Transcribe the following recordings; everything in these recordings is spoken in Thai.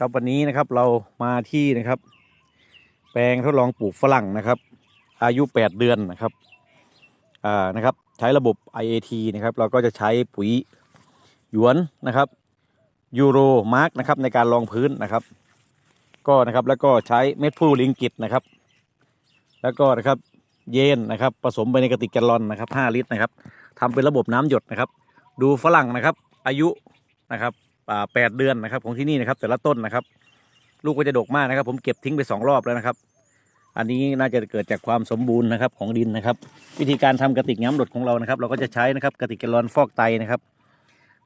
ครับวันนี้นะครับเรามาที่นะครับ แปลงทดลองปลูกฝรั่งนะครับ อายุ 8 เดือนนะครับอ่านะครับ ใช้ระบบ IAT นะครับ เราก็จะใช้ปุ๋ยหยวนนะครับยูโรมาร์กนะครับในการรองพื้นนะครับ ก็นะครับแล้วก็ใช้เม็ดพูลิงกิตนะครับ แล้วก็นะครับเยนนะครับ ผสมไปในกระติกแกลลอนนะครับ 5 ลิตรนะครับทำเป็นระบบน้ำหยดนะครับ ดูฝรั่งนะครับ อายุนะครับ แปดเดือนนะครับของที่นี่นะครับ แต่ละต้นนะครับ ลูกก็จะดกมากนะครับ ผมเก็บทิ้งไปสองรอบแล้วนะครับ อันนี้น่าจะเกิดจากความสมบูรณ์นะครับของดินนะครับ วิธีการทำกระติกน้ำหยดของเรานะครับ เราก็จะใช้นะครับกระติกแกลลอนฟอกไตนะครับ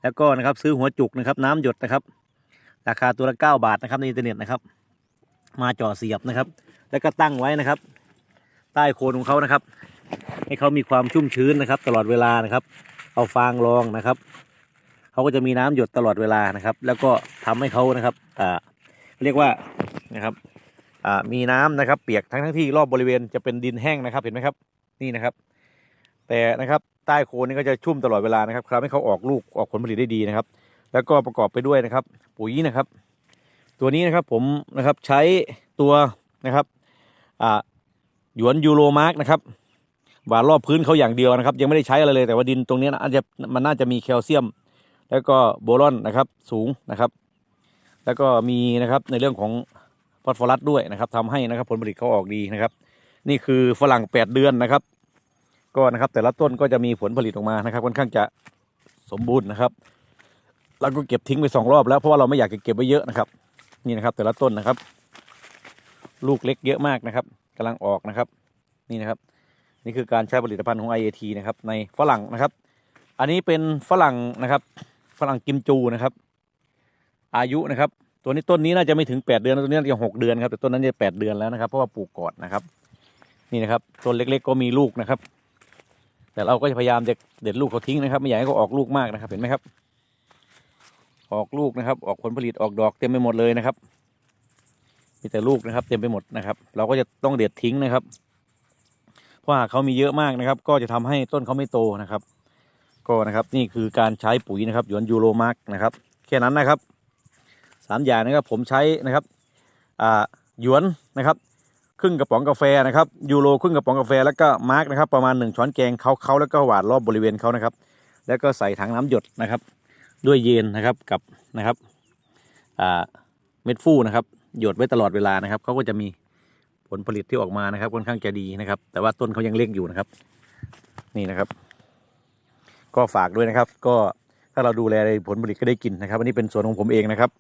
แล้วก็นะครับซื้อหัวจุกนะครับ น้ำหยดนะครับ ราคาตัวละเก้าบาทนะครับในอินเทอร์เน็ตนะครับ มาจ่อเสียบนะครับ แล้วก็ตั้งไว้นะครับ ใต้โคนของเขานะครับ ให้เขามีความชุ่มชื้นนะครับ ตลอดเวลานะครับ เอาฟางรองนะครับ เขาก็จะมีน้ำหยดตลอดเวลานะครับ แล้วก็ทำให้เขานะครับอ่าเรียกว่านะครับอ่ามีน้ำนะครับ เปียกทั้งทั้งที่รอบบริเวณจะเป็นดินแห้งนะครับเห็นไหมครับนี่นะครับ แต่นะครับใต้โคนนี่ก็จะชุ่มตลอดเวลานะครับทำให้เขาออกลูกออกผลผลิตได้ดีนะครับ แล้วก็ประกอบไปด้วยนะครับ ปุ๋ยนะครับ ตัวนี้นะครับผมนะครับใช้ตัวนะครับอ่าหยวนยูโรมาร์กนะครับหวานรอบพื้นเขาอย่างเดียวนะครับ ยังไม่ได้ใช้อะไรเลยแต่ว่าดินตรงนี้นะอาจจะมันน่าจะมีแคลเซียม แล้วก็โบรอนนะครับสูงนะครับ แล้วก็มีนะครับในเรื่องของฟอสฟอรัสด้วยนะครับทำให้นะครับผลผลิตเขาออกดีนะครับ นี่คือฝรั่งแปดเดือนนะครับ ก็นะครับแต่ละต้นก็จะมีผลผลิตออกมานะครับค่อนข้างจะสมบูรณ์นะครับเราก็เก็บทิ้งไปสองรอบแล้วเพราะว่าเราไม่อยากจะเก็บไว้เยอะนะครับ นี่นะครับ แต่ละต้นนะครับ ลูกเล็กเยอะมากนะครับกำลังออกนะครับ นี่นะครับ นี่คือการใช้ผลิตภัณฑ์ของ IAT นะครับในฝรั่งนะครับ อันนี้เป็นฝรั่งนะครับ ฝรั่งกิมจูนะครับ อายุนะครับ ตัวนี้ต้นนี้น่าจะไม่ถึงแปดเดือนตัวนี้น่าจะหกเดือนครับแต่ต้นนั้นจะแปดเดือนแล้วนะครับ เพราะว่าปลูกก่อนนะครับ นี่นะครับต้นเล็กๆก็มีลูกนะครับ แต่เราก็จะพยายามจะเด็ดลูกเขาทิ้งนะครับ ไม่อยากให้เขาออกลูกมากนะครับ เห็นไหมครับ ออกลูกนะครับ ออกผลผลิตออกดอกเต็มไปหมดเลยนะครับมีแต่ลูกนะครับ เต็มไปหมดนะครับ เราก็จะต้องเด็ดทิ้งนะครับ เพราะหากเขามีเยอะมากนะครับ ก็จะทำให้ต้นเขาไม่โตนะครับ ก็นะครับนี่คือการใช้ปุ๋ยนะครับหยวนยูโรมาร์กนะครับแค่นั้นนะครับสามอย่างนะครับผมใช้นะครับอ่าหยวนนะครับครึ่งกระป๋องกาแฟนะครับยูโรครึ่งกระป๋องกาแฟแล้วก็มาร์กนะครับประมาณหนึ่งช้อนแกงเขาเขาแล้วก็หวานรอบบริเวณเขานะครับ แล้วก็ใส่ถังน้ำหยดนะครับ ด้วยเยนนะครับกับนะครับอ่าเม็ดฟูนะครับหยดไว้ตลอดเวลานะครับเขาก็จะมีผลผลิตที่ออกมานะครับค่อนข้างจะดีนะครับ แต่ว่าต้นเขายังเล็กอยู่นะครับ นี่นะครับ ก็ฝากด้วยนะครับ ก็ถ้าเราดูแลผลผลิตก็ได้กินนะครับ อันนี้เป็นสวนของผมเองนะครับ